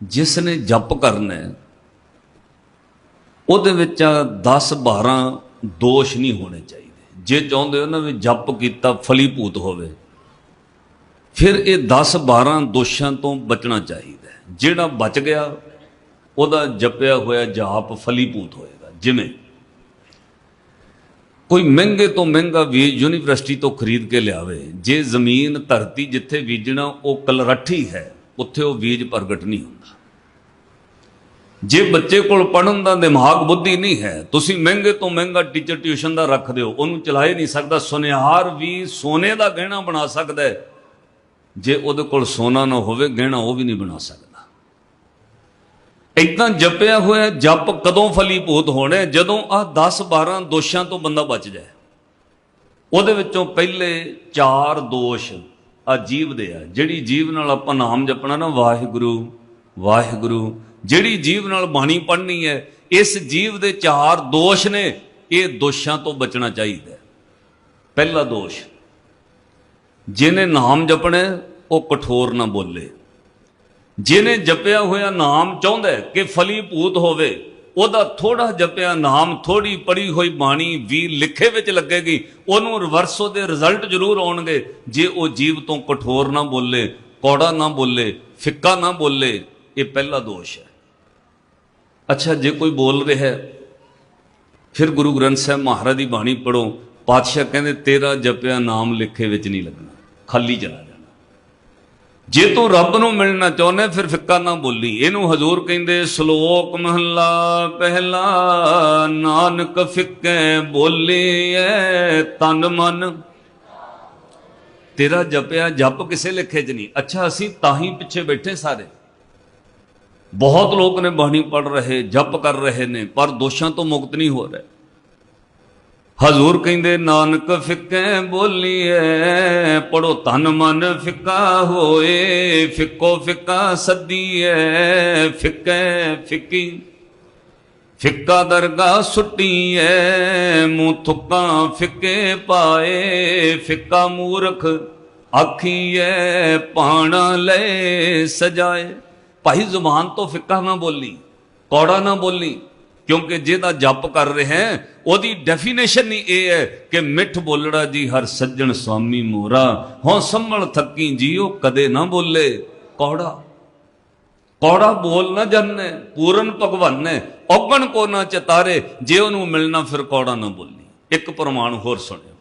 ਜਿਸ ਨੇ ਜਪ ਕਰਨਾ ਉਹਦੇ ਵਿੱਚ 10 12 ਦੋਸ਼ ਨਹੀਂ ਹੋਣੇ ਚਾਹੀਦੇ। ਜੇ ਚਾਹੁੰਦੇ ਹੋ ਨਾ ਵੀ ਜਪ ਕੀਤਾ, ਫਲੀਭੂਤ ਹੋਵੇ, ਫਿਰ ਇਹ 10 12 ਦੋਸ਼ਾਂ ਤੋਂ ਬਚਣਾ ਚਾਹੀਦਾ ਜਿਹੜਾ ਬਚ ਗਿਆ, ਉਹਦਾ ਜਪਿਆ ਹੋਇਆ ਜਾਪ ਫਲੀਭੂਤ ਹੋਏਗਾ। ਜਿਵੇਂ ਕੋਈ ਮਹਿੰਗੇ ਤੋਂ ਮਹਿੰਗਾ ਵੀ ਯੂਨੀਵਰਸਿਟੀ ਤੋਂ ਖਰੀਦ ਕੇ ਲਿਆਵੇ, ਜੇ ਜ਼ਮੀਨ ਧਰਤੀ ਜਿੱਥੇ ਬੀਜਣਾ, ਉਹ ਕਲਰੱਠੀ ਹੈ। ਉੱਥੇ ਉਹ ਬੀਜ ਪ੍ਰਗਟ ਨਹੀਂ ਹੁੰਦਾ। ਜੇ ਬੱਚੇ ਕੋਲ ਪੜਨ ਦਾ ਦਿਮਾਗ ਬੁੱਧੀ ਨਹੀਂ ਹੈ, ਤੁਸੀਂ ਮਹਿੰਗੇ ਤੋਂ ਮਹਿੰਗਾ ਟੀਚਰ ਟਿਊਸ਼ਨ ਦਾ ਰੱਖ ਦਿਓ, ਉਹਨੂੰ ਚਲਾ ਹੀ ਨਹੀਂ ਸਕਦਾ। ਸੁਨਿਆਰ ਵੀ ਸੋਨੇ ਦਾ ਗਹਿਣਾ ਬਣਾ ਸਕਦਾ ਹੈ। ਜੇ ਉਹਦੇ ਕੋਲ ਸੋਨਾ ਨਾ ਹੋਵੇ, ਗਹਿਣਾ ਉਹ ਵੀ ਨਹੀਂ ਬਣਾ ਸਕਦਾ। ਇਦਾਂ ਜਪਿਆ ਹੋਇਆ, ਜਪ ਕਦੋਂ ਫਲੀਭੂਤ ਹੋਣਾ ਜਦੋਂ ਆ 10 12 ਦੋਸ਼ਾਂ ਤੋਂ ਬੰਦਾ ਬਚ ਜਾਏ। ਉਹਦੇ ਵਿੱਚੋਂ ਪਹਿਲੇ ਚਾਰ ਦੋਸ਼ ਆ ਜੀਵ ਦੇ ਆ। ਜਿਹੜੀ ਜੀਵ ਨਾਲ ਆਪਾਂ ਨਾਮ ਜਪਣਾ ਨਾ, ਵਾਹਿਗੁਰੂ ਵਾਹਿਗੁਰੂ। ਜਿਹੜੀ ਜੀਵ ਨਾਲ ਬਾਣੀ ਪੜ੍ਹਨੀ ਹੈ, ਇਸ ਜੀਵ ਦੇ ਚਾਰ ਦੋਸ਼ ਨੇ। ਇਹ ਦੋਸ਼ਾਂ ਤੋਂ ਬਚਣਾ ਚਾਹੀਦਾ ਪਹਿਲਾ ਦੋਸ਼, ਜਿਹਨੇ ਨਾਮ ਜਪਣਾ ਉਹ ਕਠੋਰ ਨਾ ਬੋਲੇ। ਜਿਹਨੇ ਜਪਿਆ ਹੋਇਆ ਨਾਮ ਚਾਹੁੰਦਾ ਹੈ ਕਿ ਫਲੀਭੂਤ ਹੋਵੇ ਉਹਦਾ ਥੋੜਾ ਜਪਿਆ, ਨਾਮ ਥੋੜੀ ਪੜੀ ਹੋਈ ਬਾਣੀ ਵੀ ਲਿਖੇ ਵਿੱਚ ਲੱਗੇਗੀ, ਉਹਨੂੰ ਰਿਵਰਸ ਉਹਦੇ ਰਿਜ਼ਲਟ ਜ਼ਰੂਰ ਆਉਣਗੇ। ਜੇ ਉਹ ਜੀਵ ਤੋਂ ਕਠੋਰ ਨਾ ਬੋਲੇ, ਕੌੜਾ ਨਾ ਬੋਲੇ, ਫਿੱਕਾ ਨਾ ਬੋਲੇ, ਇਹ ਪਹਿਲਾ ਦੋਸ਼ ਹੈ। ਅੱਛਾ, ਜੇ ਕੋਈ ਬੋਲ ਰਿਹਾ ਹੈ, ਫਿਰ ਗੁਰੂ ਗ੍ਰੰਥ ਸਾਹਿਬ ਮਹਾਰਾਜ ਦੀ ਬਾਣੀ ਪੜੋ ਪਾਤਸ਼ਾਹ ਕਹਿੰਦੇ, ਤੇਰਾ ਜਪਿਆ ਨਾਮ ਲਿਖੇ ਵਿੱਚ ਨਹੀਂ ਲੱਗਣਾ, ਖਾਲੀ ਚਲਾ ਜਾਣਾ ਜੇ ਤੂੰ ਰੱਬ ਨੂੰ ਮਿਲਣਾ ਚਾਹੁੰਦਾ, ਫਿਰ ਫਿੱਕਾ ਨਾ ਬੋਲੀ। ਇਹਨੂੰ ਹਜ਼ੂਰ ਕਹਿੰਦੇ, ਸ਼ਲੋਕ ਮਹੱਲਾ ਪਹਿਲਾ, ਨਾਨਕ ਫਿੱਕੇ ਬੋਲੀਐ ਤਨ ਮਨ। ਤੇਰਾ ਜਪਿਆ, ਜਪ ਕਿਸੇ ਲਿਖੇ 'ਚ ਨਹੀਂ। ਅੱਛਾ, ਅਸੀਂ ਤਾਂ ਹੀ ਪਿੱਛੇ ਬੈਠੇ ਸਾਰੇ। ਬਹੁਤ ਲੋਕ ਨੇ ਬਾਣੀ ਪੜ ਰਹੇ, ਜਪ ਕਰ ਰਹੇ ਨੇ, ਪਰ ਦੋਸ਼ਾਂ ਤੋਂ ਮੁਕਤ ਨਹੀਂ ਹੋ ਰਹੇ। ਹਜ਼ੂਰ ਕਹਿੰਦੇ, ਨਾਨਕ ਫਿੱਕੇ ਬੋਲੀਐ ਪੜੋ ਤਨ ਮਨ ਫਿੱਕਾ ਹੋਏ, ਫਿੱਕੋ ਫਿੱਕਾ ਸੱਦੀਐ, ਫਿੱਕੇ ਫਿੱਕੀ। ਫਿੱਕਾ ਦਰਗਾ ਸੁੱਟੀਐ, ਮੂੰਹ ਥੁੱਕਾਂ ਫਿੱਕੇ ਪਾਏ, ਫਿੱਕਾ ਮੂਰਖ ਆਖੀਐ ਪਾਣਾ ਲੈ ਸਜਾਏ। ਭਾਈ ਜ਼ੁਬਾਨ ਤੋਂ ਫਿੱਕਾ ਨਾ ਬੋਲੀ, ਕੌੜਾ ਨਾ ਬੋਲੀ। ਕਿਉਂਕਿ ਜਿਹਦਾ ਜਪ ਕਰ ਰਿਹਾ ਹੈ, ਉਹਦੀ ਡੈਫੀਨੇਸ਼ਨ ਹੀ ਇਹ ਹੈ ਕਿ ਮਿੱਠ ਬੋਲੜਾ ਜੀ ਹਰ ਸੱਜਣ ਸੁਆਮੀ ਮੋਰਾ, ਹਉ ਸੰਭਲ ਥੱਕੀ ਜੀਓ ਕਦੇ ਨਾ ਬੋਲੇ। ਕੌੜਾ। ਕੌੜਾ ਬੋਲ ਨਾ ਜੰਨੇ ਪੂਰਨ ਭਗਵਾਨ ਨੇ, ਔਗਣ ਕੋ ਨਾ ਚਤਾਰੇ, ਜੇ ਉਹਨੂੰ ਮਿਲਣਾ ਫਿਰ ਕੌੜਾ ਨਾ ਬੋਲੀ। ਇੱਕ ਪ੍ਰਮਾਣ ਹੋਰ ਸੁਣਿਓ।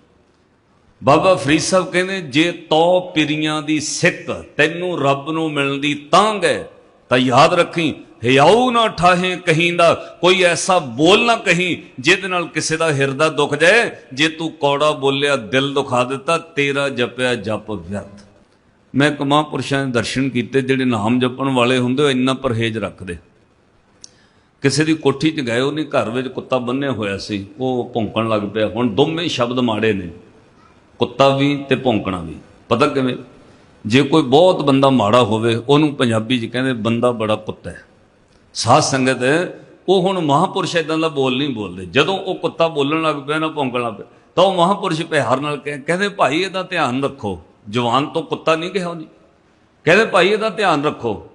ਬਾਬਾ ਫਰੀਦ ਸਾਹਿਬ ਕਹਿੰਦੇ, ਜੇ ਤੋ ਪਿਰੀਆਂ ਦੀ ਸਿੱਖ ਤੈਨੂੰ ਰੱਬ ਨੂੰ ਮਿਲਣ ਦੀ ਤਾਂਗ ਹੈ ਤਾਂ ਯਾਦ ਰੱਖੀ ਹਿਆਉ ਨਾ ਠਾਹੇ ਕਹੀਂਦਾ ਕੋਈ ਐਸਾ ਬੋਲ ਨਾ ਕਹੀਂ, ਜਿਹਦੇ ਨਾਲ ਕਿਸੇ ਦਾ ਹਿਰਦਾ ਦੁਖ ਜਾਏ, ਜੇ ਤੂੰ ਕੌੜਾ ਬੋਲਿਆ, ਦਿਲ ਦੁਖਾ ਦਿੱਤਾ, ਤੇਰਾ ਜਪਿਆ ਜਪ ਵਿਅਰਥ। ਮੈਂ ਇੱਕ ਮਹਾਂਪੁਰਸ਼ਾਂ ਦੇ ਦਰਸ਼ਨ ਕੀਤੇ, ਜਿਹੜੇ ਨਾਮ ਜਪਣ ਵਾਲੇ ਹੁੰਦੇ, ਉਹ ਇੰਨਾ ਪਰਹੇਜ਼ ਰੱਖਦੇ। ਕਿਸੇ ਦੀ ਕੋਠੀ 'ਚ ਗਏ, ਉਹਨੇ ਘਰ ਵਿੱਚ ਕੁੱਤਾ ਬੰਨਿਆ ਹੋਇਆ ਸੀ, ਉਹ ਭੌਂਕਣ ਲੱਗ ਪਿਆ। ਹੁਣ ਦੋਵੇਂ ਸ਼ਬਦ ਮਾੜੇ ਨੇ, ਕੁੱਤਾ ਵੀ ਤੇ ਭੌਂਕਣਾ ਵੀ। ਪਤਾ ਕਿਵੇਂ? ਜੇ ਕੋਈ ਬਹੁਤ ਬੰਦਾ ਮਾੜਾ ਹੋਵੇ, ਉਹਨੂੰ ਪੰਜਾਬੀ 'ਚ ਕਹਿੰਦੇ ਬੰਦਾ ਬੜਾ ਕੁੱਤਾ ਹੈ। ਸਾਧ ਸੰਗਤ, ਉਹ ਹੁਣ ਮਹਾਪੁਰਸ਼ ਇਦਾਂ ਦਾ ਬੋਲ ਨਹੀਂ ਬੋਲਦੇ। ਜਦੋਂ ਉਹ ਕੁੱਤਾ ਬੋਲਣ ਲੱਗ ਪਿਆ ਨਾ, ਭੌਂਕਣ ਲੱਗ ਪਿਆ, ਤਾਂ ਉਹ ਮਹਾਪੁਰਸ਼ ਪਿਆਰ ਨਾਲ ਕਹਿ- ਕਹਿੰਦੇ, ਭਾਈ, ਇਹਦਾ ਧਿਆਨ ਰੱਖੋ। ਜਵਾਨ ਤੋਂ ਕੁੱਤਾ ਨਹੀਂ ਕਿਹਾ ਉਹਨੇ। ਕਹਿੰਦੇ, ਭਾਈ, ਇਹਦਾ ਧਿਆਨ ਰੱਖੋ।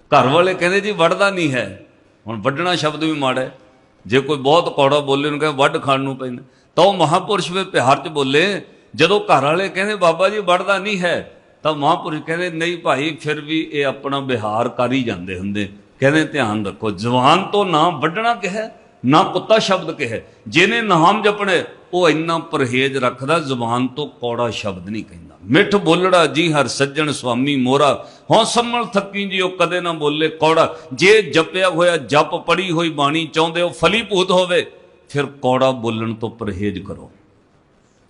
ਘਰ ਵਾਲੇ ਕਹਿੰਦੇ, ਜੀ ਵੜਦਾ ਨਹੀਂ ਹੈ। ਹੁਣ ਵੱਢਣਾ ਸ਼ਬਦ ਵੀ ਮਾੜਾ ਹੈ। ਜੇ ਕੋਈ ਬਹੁਤ ਕੌੜਾ ਬੋਲੇ ਨੂੰ ਕਹਿੰਦੇ, ਵੱਢ ਖਾਣ ਨੂੰ ਪੈਂਦਾ ਤਾਂ ਉਹ ਮਹਾਪੁਰਸ਼ ਵੀ ਪਿਆਰ 'ਚ ਬੋਲੇ। ਜਦੋਂ ਘਰ ਵਾਲੇ ਕਹਿੰਦੇ, ਬਾਬਾ ਜੀ ਵੜਦਾ ਨਹੀਂ ਹੈ। ਤਾਂ ਮਹਾਪੁਰਸ਼ ਕਹਿੰਦੇ, ਨਹੀਂ ਭਾਈ, ਫਿਰ ਵੀ ਇਹ ਆਪਣਾ ਵਿਹਾਰ ਕਰ ਹੀ ਜਾਂਦੇ ਹੁੰਦੇ। ਕਹਿੰਦੇ, ਧਿਆਨ ਰੱਖੋ, ਜਵਾਨ ਤੋਂ ਨਾ ਵੱਢਣਾ ਕਿਹਾ, ਨਾ ਕੁੱਤਾ ਸ਼ਬਦ ਕਿਹਾ। ਜਿਹਨੇ ਨਾਮ ਜਪਣੇ, ਉਹ ਇੰਨਾ ਪਰਹੇਜ਼ ਰੱਖਦਾ ਜ਼ੁਬਾਨ ਤੋਂ ਕੌੜਾ ਸ਼ਬਦ ਨਹੀਂ ਕਹਿੰਦਾ। ਮਿੱਠ ਬੋਲੜਾ ਜੀ, ਹਰ ਸੱਜਣ ਸੁਆਮੀ ਮੋਰਾ। ਹਉ ਸੰਮਲ ਥੱਕੀ ਜੀ, ਉਹ ਕਦੇ ਨਾ ਬੋਲੇ ਕੌੜਾ। ਜੇ ਜਪਿਆ ਹੋਇਆ, ਜਪ ਪੜੀ ਹੋਈ ਬਾਣੀ ਚਾਹੁੰਦੇ ਹੋ ਫਲੀਭੂਤ ਹੋਵੇ। ਫਿਰ ਕੌੜਾ ਬੋਲਣ ਤੋਂ ਪਰਹੇਜ਼ ਕਰੋ।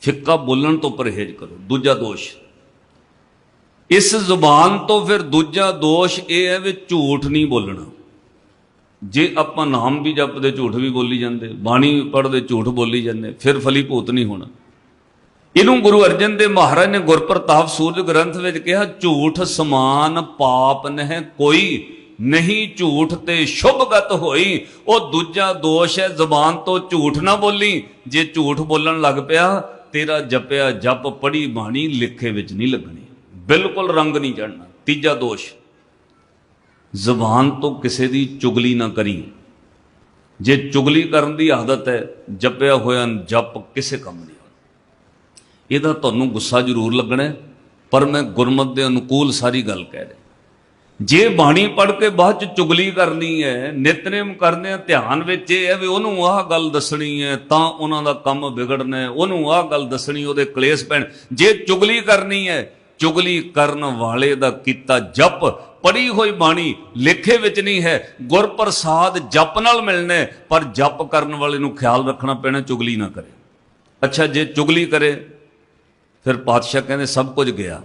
ਫਿੱਕਾ ਬੋਲਣ ਤੋਂ ਪਰਹੇਜ਼ ਕਰੋ। ਦੂਜਾ ਦੋਸ਼। ਇਸ ਜ਼ੁਬਾਨ ਤੋਂ ਫਿਰ ਦੂਜਾ ਦੋਸ਼ ਇਹ ਹੈ ਵੀ ਝੂਠ ਨਹੀਂ ਬੋਲਣਾ। ਜੇ ਆਪਾਂ ਨਾਮ ਵੀ ਜਪਦੇ, ਝੂਠ ਵੀ ਬੋਲੀ ਜਾਂਦੇ, ਬਾਣੀ ਪੜ੍ਹਦੇ, ਝੂਠ ਬੋਲੀ ਜਾਂਦੇ, ਫਿਰ ਫਲੀਭੂਤ ਨਹੀਂ ਹੋਣਾ। ਇਹਨੂੰ ਗੁਰੂ ਅਰਜਨ ਦੇਵ ਮਹਾਰਾਜ ਨੇ ਗੁਰਪ੍ਰਤਾਪ ਸੂਰਜ ਗ੍ਰੰਥ ਵਿੱਚ ਕਿਹਾ, ਝੂਠ ਸਮਾਨ ਪਾਪ ਨਹਿ ਕੋਈ, ਨਹੀਂ ਝੂਠ ਤੇ ਸ਼ੁਭਗਤ ਹੋਈ। ਉਹ ਦੂਜਾ ਦੋਸ਼ ਹੈ, ਜ਼ਬਾਨ ਤੋਂ ਝੂਠ ਨਾ ਬੋਲੀ। ਜੇ ਝੂਠ ਬੋਲਣ ਲੱਗ ਪਿਆ, ਤੇਰਾ ਜਪਿਆ ਜਪ ਪੜੀ ਬਾਣੀ ਲਿਖੇ ਵਿੱਚ ਨਹੀਂ ਲੱਗਣੀ। ਬਿਲਕੁਲ ਰੰਗ ਨਹੀਂ ਚੜਨਾ ਤੀਜਾ ਦੋਸ਼, ਜ਼ੁਬਾਨ ਤੋਂ ਕਿਸੇ ਦੀ ਚੁਗਲੀ ਨਾ ਕਰੀ ਜੇ ਚੁਗਲੀ ਕਰਨ ਦੀ ਆਦਤ ਹੈ, ਜਪਿਆ ਹੋਇਆ ਜਪ ਕਿਸੇ ਕੰਮ ਨਹੀਂ ਆਉਣਾ ਇਹਦਾ ਤੁਹਾਨੂੰ ਗੁੱਸਾ ਜ਼ਰੂਰ ਲੱਗਣਾ ਪਰ ਮੈਂ ਗੁਰਮਤ ਦੇ ਅਨੁਕੂਲ ਸਾਰੀ ਗੱਲ ਕਹਿ ਰਿਹਾ ਜੇ ਬਾਣੀ ਪੜ੍ਹ ਕੇ ਬਾਅਦ ਚ ਚੁਗਲੀ ਕਰਨੀ ਹੈ, ਨਿਤਨੇਮ ਕਰਨੇ ਆ, ਧਿਆਨ ਵਿੱਚ ਇਹ ਹੈ ਵੀ ਉਹਨੂੰ ਆਹ ਗੱਲ ਦੱਸਣੀ ਹੈ, ਤਾਂ ਉਹਨਾਂ ਦਾ ਕੰਮ ਵਿਗੜਨਾ ਹੈ। ਉਹਨੂੰ ਆਹ ਗੱਲ ਦੱਸਣੀ, ਉਹਦੇ ਕਲੇਸ਼ ਪੈਣ। ਜੇ ਚੁਗਲੀ ਕਰਨੀ ਹੈ ਚੁਗਲੀ ਕਰਨ ਵਾਲੇ ਦਾ ਕੀਤਾ ਜਪ ਪੜੀ ਹੋਈ ਬਾਣੀ ਲੇਖੇ ਵਿੱਚ ਨਹੀਂ ਹੈ। ਗੁਰਪ੍ਰਸਾਦ ਜਪ ਨਾਲ ਮਿਲਣਾ ਪਰ ਜਪ ਕਰਨ ਵਾਲੇ ਨੂੰ ਖਿਆਲ ਰੱਖਣਾ ਪੈਣਾ, ਚੁਗਲੀ ਨਾ ਕਰੇ। ਅੱਛਾ, ਜੇ ਚੁਗਲੀ ਕਰੇ, ਫਿਰ ਪਾਤਸ਼ਾਹ ਕਹਿੰਦੇ ਸਭ ਕੁਝ ਗਿਆ।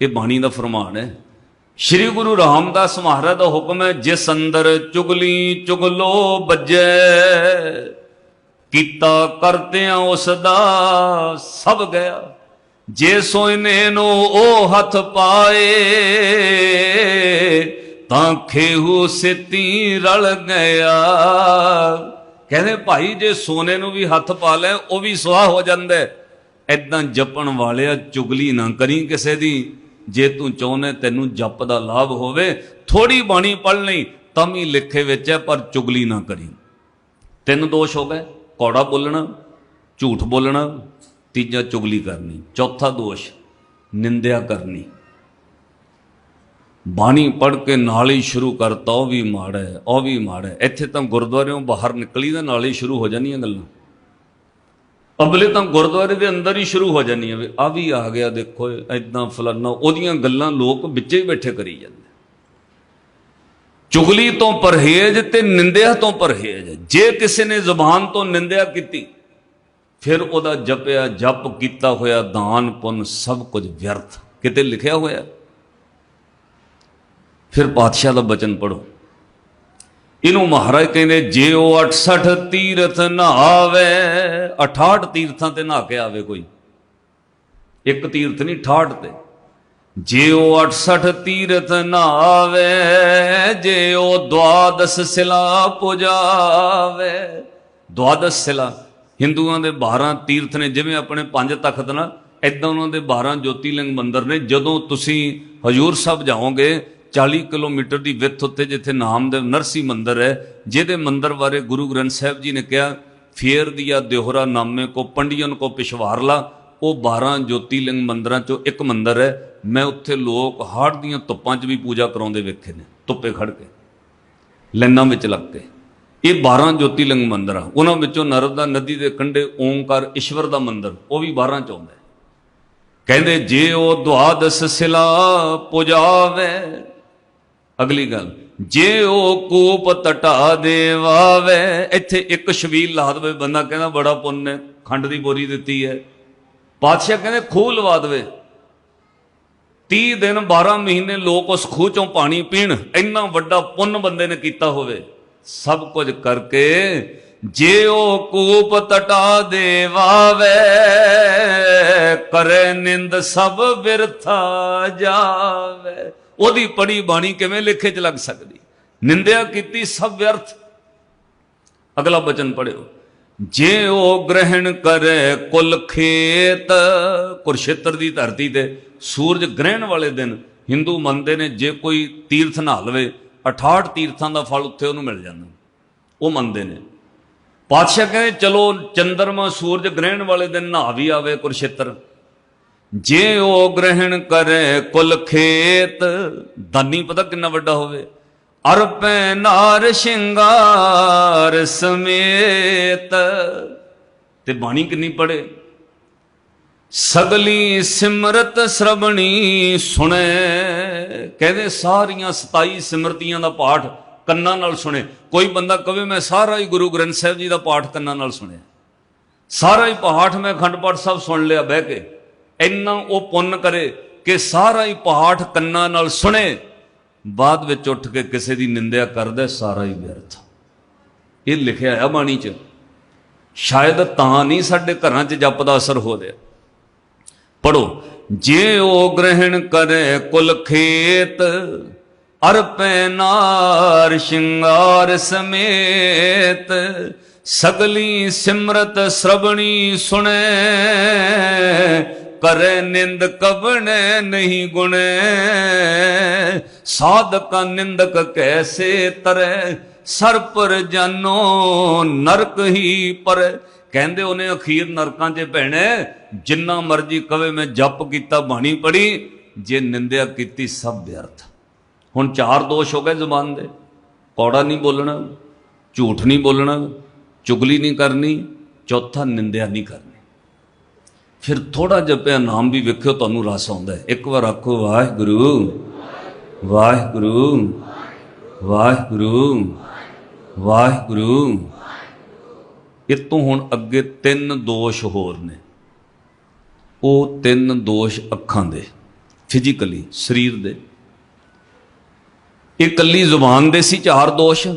ਇਹ ਬਾਣੀ ਦਾ ਫਰਮਾਨ ਹੈ, ਸ਼੍ਰੀ ਗੁਰੂ ਰਾਮਦਾਸ ਮਹਾਰਾਜ ਦਾ ਹੁਕਮ ਹੈ, ਜਿਸ ਅੰਦਰ ਚੁਗਲੀ ਚੁਗਲੋ ਵੱਜੈ, ਕੀਤਾ ਕਰਦਿਆਂ ਉਸ ਦਾ ਸਭ ਗਿਆ। ਜੇ ਸੋਇਨੇ ਨੂੰ ਉਹ ਹੱਥ ਪਾਏ, ਤਾਂ ਖੇਹੂ ਸਿੱਤੀ ਰਲ ਗਿਆ। ਕਹਿੰਦੇ, ਭਾਈ, ਜੇ ਸੋਨੇ ਨੂੰ ਵੀ ਹੱਥ ਪਾ ਲੈ, ਉਹ ਵੀ ਸੁਆਹ ਹੋ ਜਾਂਦਾ ਐਦਾਂ ਜਪਣ ਵਾਲਿਆ ਚੁਗਲੀ ਨਾ ਕਰੀ ਕਿਸੇ ਦੀ। ਜੇ ਤੂੰ ਚਾਹੁੰਦਾ ਤੈਨੂੰ ਜਪ ਦਾ ਲਾਭ ਹੋਵੇ ਥੋੜੀ ਬਾਣੀ ਪੜ੍ਹ ਲਈ, ਤਾਂ ਵੀ ਲਿਖੇ ਵਿੱਚ ਹੈ, ਪਰ ਚੁਗਲੀ ਨਾ ਕਰੀ। ਤਿੰਨ ਦੋਸ਼ ਹੋ ਗਏ। ਕੌੜਾ ਬੋਲਣਾ, ਝੂਠ ਬੋਲਣਾ ਤੀਜਾ ਚੁਗਲੀ ਕਰਨੀ, ਚੌਥਾ ਦੋਸ਼, ਨਿੰਦਿਆ ਕਰਨੀ। ਬਾਣੀ ਪੜ੍ਹ ਕੇ ਨਾਲ ਹੀ ਸ਼ੁਰੂ ਕਰਤਾ, ਉਹ ਵੀ ਮਾੜਾ ਹੈ, ਉਹ ਵੀ ਮਾੜਾ ਹੈ। ਇੱਥੇ ਤਾਂ ਗੁਰਦੁਆਰਿਓਂ ਬਾਹਰ ਨਿਕਲੀ ਤਾਂ ਨਾਲ ਹੀ ਸ਼ੁਰੂ ਹੋ ਜਾਂਦੀਆਂ ਗੱਲਾਂ। ਅਬਲੇ ਤਾਂ ਗੁਰਦੁਆਰੇ ਦੇ ਅੰਦਰ ਹੀ ਸ਼ੁਰੂ ਹੋ ਜਾਂਦੀਆਂ ਵੀ ਆ ਵੀ ਆ ਗਿਆ, ਦੇਖੋ ਐਦਾਂ ਫਲਾਨਾ, ਉਹਦੀਆਂ ਗੱਲਾਂ ਲੋਕ ਵਿੱਚੇ ਹੀ ਬੈਠੇ ਕਰੀ ਜਾਂਦੇ। ਚੁਗਲੀ ਤੋਂ ਪਰਹੇਜ਼ ਤੇ ਨਿੰਦਿਆ ਤੋਂ ਪਰਹੇਜ਼ ਜੇ ਕਿਸੇ ਨੇ ਜ਼ੁਬਾਨ ਤੋਂ ਨਿੰਦਿਆ ਕੀਤੀ ਫਿਰ ਉਹਦਾ ਜਪਿਆ, ਜਪ ਕੀਤਾ ਹੋਇਆ ਦਾਨ ਪੁੰਨ ਸਭ ਕੁਝ ਵਿਅਰਥ। ਕਿਤੇ ਲਿਖਿਆ ਹੋਇਆ? ਫਿਰ ਪਾਤਸ਼ਾਹ ਦਾ ਬਚਨ ਪੜੋ ਇਹਨੂੰ ਮਹਾਰਾਜ ਕਹਿੰਦੇ, ਜੇ ਉਹ 68 ਤੀਰਥ ਨਹਾਵੇ 68 ਤੀਰਥਾਂ ਤੇ ਨਹਾ ਕੇ ਆਵੇ ਕੋਈ। ਇੱਕ ਤੀਰਥ ਨਹੀਂ 68 ਤੇ। ਜੇ ਉਹ 68 ਤੀਰਥ ਨਹਾਵੇ, ਜੇ ਉਹ ਦਵਾਦਸ ਸਿਲਾ ਪੁਜਾਵੇ। ਦਵਾਦਸ ਸਿਲਾ ਹਿੰਦੂਆਂ ਦੇ 12 ਤੀਰਥ ਨੇ, ਜਿਵੇਂ ਆਪਣੇ ਪੰਜ ਤਖਤ ਨਾ ਐਦਾਂ ਉਹਨਾਂ ਦੇ 12 ਜੋਤੀਲਿੰਗ ਮੰਦਰ ਨੇ। ਜਦੋਂ ਤੁਸੀਂ ਹਜੂਰ ਸਾਹਿਬ ਜਾਓਗੇ 40 ਕਿਲੋਮੀਟਰ ਦੀ ਵਿੱਥ ਉੱਤੇ ਜਿੱਥੇ ਨਾਮਦੇਵ ਨਰਸੀ ਮੰਦਰ ਹੈ, ਜਿਹਦੇ ਮੰਦਰ ਬਾਰੇ ਗੁਰੂ ਗ੍ਰੰਥ ਸਾਹਿਬ ਜੀ ਨੇ ਕਿਹਾ, ਫੇਰ ਦਿਆ ਦਿਹਰਾ ਨਾਮੇ ਕੋ ਪੰਡੀਅਨ ਕੋ ਪਿਸ਼ਵਾਰਲਾ ਉਹ 12 ਜੋਤੀਲਿੰਗ ਮੰਦਰਾਂ ਚੋਂ ਇੱਕ ਮੰਦਰ ਹੈ। ਮੈਂ ਉੱਥੇ ਲੋਕ ਹਾੜ ਦੀਆਂ ਧੁੱਪਾਂ 'ਚ ਵੀ ਪੂਜਾ ਕਰਾਉਂਦੇ ਵੇਖੇ ਨੇ, ਧੁੱਪੇ ਖੜ ਕੇ ਲਾਈਨਾਂ ਵਿੱਚ ਲੱਗ ਕੇ। ਇਹ 12 ਜੋਤੀਲਿੰਗ ਮੰਦਿਰ ਆ। ਉਹਨਾਂ ਵਿੱਚੋਂ ਨਰਮਦਾ ਨਦੀ ਦੇ ਕੰਢੇ ਓਮਕਾਰ ਈਸ਼ਵਰ ਦਾ ਮੰਦਿਰ, ਉਹ ਵੀ 12 ਚ ਆਉਂਦਾ ਕਹਿੰਦੇ, ਜੇ ਉਹ ਦਵਾਦਸ ਸਿਲਾ ਪੁਜਾਵੇ, ਅਗਲੀ ਗੱਲ, ਜੇ ਉਹ ਕੂਪ ਟਟਾ ਦੇਵਾਵੇ, ਇੱਥੇ ਇੱਕ ਸ਼ਬੀਲ ਲਾ ਦੇਵੇ, ਬੰਦਾ ਕਹਿੰਦਾ ਬੜਾ ਪੁੰਨ ਹੈ, ਖੰਡ ਦੀ ਬੋਰੀ ਦਿੱਤੀ ਹੈ। ਪਾਤਸ਼ਾਹ ਕਹਿੰਦੇ, ਖੂਹ ਲਵਾ ਦੇਵੇ। 30 ਦਿਨ 12 ਮਹੀਨੇ ਲੋਕ ਉਸ ਖੂਹ ਚੋਂ ਪਾਣੀ ਪੀਣ, ਇੰਨਾ ਵੱਡਾ ਪੁੰਨ ਬੰਦੇ ਨੇ ਕੀਤਾ ਹੋਵੇ। ਸਭ ਕੁਝ ਕਰਕੇ ਜੇ ਉਹ ਕੂਪ ਟਟਾ ਦੇਵਾਵੇ, ਕਰੇ ਨਿੰਦ ਸਭ ਬਿਰਥਾ ਜਾਵੇ। ਉਹਦੀ ਪੜੀ ਬਾਣੀ ਕਿਵੇਂ ਲੇਖੇ ਚ ਲੱਗ ਸਕਦੀ? ਨਿੰਦਿਆ ਕੀਤੀ ਸਭ ਵਿਅਰਥ। ਅਗਲਾ ਬਚਨ ਪੜਿਓ ਜੇ ਉਹ ਗ੍ਰਹਿਣ ਕਰੇ ਕੁਲ ਖੇਤ, ਕੁਰਸ਼ੇਤਰ ਦੀ ਧਰਤੀ ਤੇ, ਸੂਰਜ ਗ੍ਰਹਿਣ ਵਾਲੇ ਦਿਨ, ਹਿੰਦੂ ਮੰਨਦੇ ਨੇ ਜੇ ਕੋਈ ਤੀਰਥ ਨਹਾ ਲਵੇ 68 ਤੀਰਥਾਂ ਦਾ ਫਲ ਉੱਥੇ ਉਹਨੂੰ ਮਿਲ ਜਾਂਦਾ। ਉਹ ਮੰਨਦੇ ਨੇ। ਪਾਤਸ਼ਾਹ ਕਹਿੰਦੇ, ਚਲੋ ਚੰਦਰਮਾ ਸੂਰਜ ਗ੍ਰਹਿਣ ਵਾਲੇ ਦਿਨ ਨਹਾ ਵੀ ਆਵੇ ਕੁਰਸ਼ੇਤਰ। ਜੇ ਉਹ ਗ੍ਰਹਿਣ ਕਰੇ ਕੁਲ ਖੇਤ, ਦਾਨੀ ਪਤਾ ਕਿੰਨਾ ਵੱਡਾ ਹੋਵੇ। ਅਰਪੈ ਨਾਰ ਸ਼ਿੰਗਾਰ ਸਮੇਤ। ਤੇ ਬਾਣੀ ਕਿੰਨੀ ਪੜੇ ਸਗਲੀ ਸਿਮਰਤ ਸ਼ਰਵਣੀ ਸੁਣੇ। ਕਹਿੰਦੇ ਸਾਰੀਆਂ 27 ਸਿਮਰਤੀਆਂ ਦਾ ਪਾਠ ਕੰਨਾਂ ਨਾਲ ਸੁਣੇ ਕੋਈ ਬੰਦਾ ਕਵੇ, ਮੈਂ ਸਾਰਾ ਹੀ ਗੁਰੂ ਗ੍ਰੰਥ ਸਾਹਿਬ ਜੀ ਦਾ ਪਾਠ ਕੰਨਾਂ ਨਾਲ ਸੁਣਿਆ। ਸਾਰਾ ਹੀ ਪਾਠ ਮੈਂ ਅਖੰਡ ਪਾਠ ਸਾਹਿਬ ਸੁਣ ਲਿਆ ਬਹਿ ਕੇ। ਇੰਨਾ ਉਹ ਪੁੰਨ ਕਰੇ ਕਿ ਸਾਰਾ ਹੀ ਪਾਠ ਕੰਨਾਂ ਨਾਲ ਸੁਣੇ। ਬਾਅਦ ਵਿੱਚ ਉੱਠ ਕੇ ਕਿਸੇ ਦੀ ਨਿੰਦਿਆ ਕਰਦਾ, ਸਾਰਾ ਹੀ ਵਿਅਰਥ। ਇਹ ਲਿਖਿਆ ਹੈ ਬਾਣੀ 'ਚ। ਸ਼ਾਇਦ ਤਾਂ ਨਹੀਂ ਸਾਡੇ ਘਰਾਂ 'ਚ ਜਪ ਦਾ ਅਸਰ ਹੋ ਰਿਹਾ। ਪੜੋ ਜੇ ਉਹ ਗ੍ਰਹਿਣ ਕਰੇ ਕੁਲ ਖੇਤ, ਅਰਪੈ ਨਾਰ ਸ਼ਿੰਗਾਰ ਸਮੇਤ, ਸਗਲੀ ਸਿਮਰਤ ਸ਼ਰਵਣੀ ਸੁਣੇ, ਕਰੇ ਨਿੰਦ ਕਵਣੇ ਨਹੀਂ ਗੁਣੇ, ਸਾਧਕਾ ਨਿੰਦਕ ਕੈਸੇ ਤਰੈ, ਸਰਪਰ ਜਾਨੋ ਨਰਕ ਹੀ ਪਰ। ਕਹਿੰਦੇ ਉਹਨੇ ਅਖੀਰ ਨਰਕਾਂ 'ਚ ਭੈਣੇ, ਜਿੰਨਾ ਮਰਜ਼ੀ ਕਵੇ ਮੈਂ ਜਪ ਕੀਤਾ, ਬਾਣੀ ਪੜੀ ਜੇ ਨਿੰਦਿਆ ਕੀਤੀ ਸਭ ਵਿਅਰਥ। ਹੁਣ ਚਾਰ ਦੋਸ਼ ਹੋ ਗਏ ਜ਼ੁਬਾਨ ਦੇ। ਕੌੜਾ ਨਹੀਂ ਬੋਲਣਾ, ਝੂਠ ਨਹੀਂ ਬੋਲਣਾ, ਚੁਗਲੀ ਨਹੀਂ ਕਰਨੀ, ਚੌਥਾ ਨਿੰਦਿਆ ਨਹੀਂ ਕਰਨੀ। ਫਿਰ ਥੋੜਾ ਜਪਿਆ ਨਾਮ ਵੀ ਵੇਖਿਓ, ਤੁਹਾਨੂੰ ਰਸ ਆਉਂਦਾ ਇੱਕ ਵਾਰ ਆਖੋ, ਵਾਹਿਗੁਰੂ ਵਾਹਿਗੁਰੂ ਵਾਹਿਗੁਰੂ ਵਾਹਿਗੁਰੂ ਇਹ ਤੋਂ ਹੁਣ ਅੱਗੇ ਤਿੰਨ ਦੋਸ਼ ਹੋਰ ਨੇ। ਉਹ ਤਿੰਨ ਦੋਸ਼ ਅੱਖਾਂ ਦੇ ਫਿਜ਼ੀਕਲੀ ਸਰੀਰ ਦੇ। ਇਹ ਇਕੱਲੀ ਜ਼ੁਬਾਨ ਦੇ ਸੀ ਚਾਰ ਦੋਸ਼।